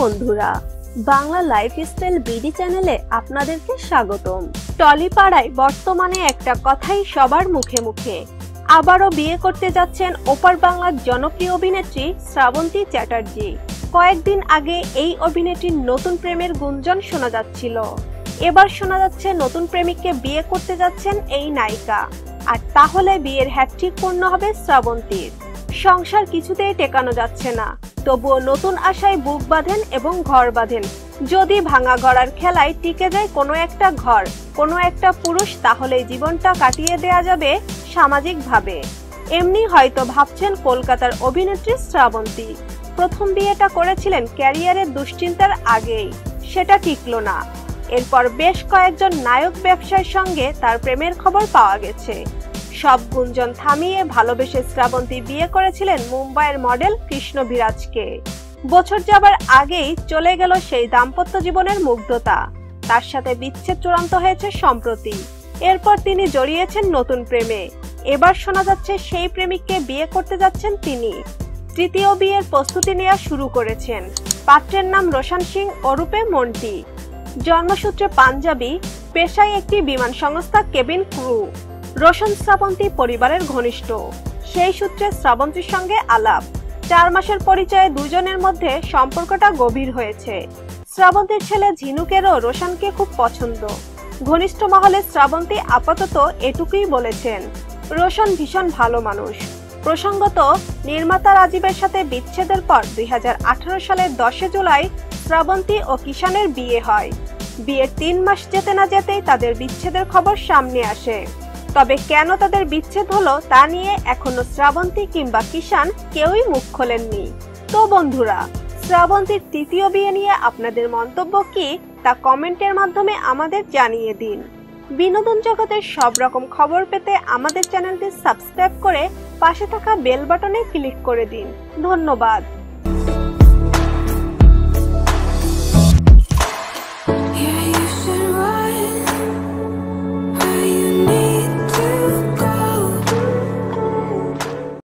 বন্ধুরা, Bangla lifestyle BD চ্যানেলে আপনাদেরকে স্বাগতম। টলিপাড়ায় বর্তমানে একটা কথাই সবার মুখে মুখে। আবারও বিয়ে করতে যাচ্ছেন ওপার বাংলার জনপ্রিয় অভিনেত্রী শ্রাবন্তী চ্যাটার্জি। কয়েকদিন আগে এই অভিনেত্রীর নতুন প্রেমের গুঞ্জন শোনা যাচ্ছিল। এবার শোনা যাচ্ছে নতুন প্রেমিককে বিয়ে করতে যাচ্ছেন এই নায়িকা। আর তাহলে বিয়ের হ্যাট্রিক পূর্ণ হবে শ্রাবন্তীর। সংসার কিছুতেই টেকানো যাচ্ছে না। তবুও নতুন আশায় বুক বাঁধেন এবং ঘর বাঁধেন। যদি ভাঙা গড়ার খেলায় টিকে যায় কোনো একটা ঘর, কোনো একটা পুরুষ তাহলে জীবনটা কাটিয়ে দেয়া যাবে সামাজিকভাবে। এমনি হয়তো ভাবছেন কলকাতার অভিনেত্রী শ্রাবন্তী। প্রথম বিয়েটা করেছিলেন ক্যারিয়ারের দুশ্চিন্তার আগেই। সেটা টিকলো না। এরপর বেশ কয়েকজন নায়ক ব্যবসার সঙ্গে তার প্রেমের খবর পাওয়া গেছে। সব গুঞ্জন থামিয়ে ভালোবেসে শ্রাবন্তী বিয়ে করেছিলেন মুম্বাইয়ের মডেল কৃষ্ণ বিরাজকে। বছর যাবার আগেই চলে গেল সেই দাম্পত্য জীবনের মুগ্ধতা। তার সাথে বিচ্ছেদ চূড়ান্ত হয়েছে সম্প্রতি। এরপর তিনি জড়িয়েছেন নতুন প্রেমে। এবার শোনা যাচ্ছে সেই প্রেমিককে বিয়ে করতে যাচ্ছেন তিনি। তৃতীয় বিয়ের প্রস্তুতি নেওয়া শুরু করেছেন। পাত্রের নাম রোশন সিং অরূপে মন্টি। জন্মসূত্রে পাঞ্জাবি, পেশায় একটি বিমান সংস্থা কেবিন ক্রু। রোশন শ্রাবন্তী পরিবারের ঘনিষ্ঠ। সেই সূত্রে শ্রাবন্তীর সঙ্গে আলাপ। চার মাসের পরিচয়ে দুজনের মধ্যে সম্পর্কটা গভীর হয়েছে। শ্রাবন্তীর ছেলে ঝিনুকেরও রোশনকে খুব পছন্দ। ঘনিষ্ঠ মহলে শ্রাবন্তী আপাতত এটুকুই বলেছেন, রোশন ভীষণ ভালো মানুষ। প্রসঙ্গত, নির্মাতা রাজীবের সাথে বিচ্ছেদের পর দুই হাজার আঠারো সালের দশে জুলাই শ্রাবন্তী ও কিষানের বিয়ে হয়। বিয়ের তিন মাস যেতে না যেতেই তাদের বিচ্ছেদের খবর সামনে আসে। তবে কেন তাদের বিচ্ছেদ হলো তা নিয়ে এখনও শ্রাবন্তী কিংবা কিষান কেউই মুখ খোলেননি। তো বন্ধুরা, শ্রাবন্তীর তৃতীয় বিয়ে নিয়ে আপনাদের মন্তব্য কি তা কমেন্টের মাধ্যমে আমাদের জানিয়ে দিন। বিনোদন জগতের সব রকম খবর পেতে আমাদের চ্যানেলটি সাবস্ক্রাইব করে পাশে থাকা বেল বাটনে ক্লিক করে দিন। ধন্যবাদ।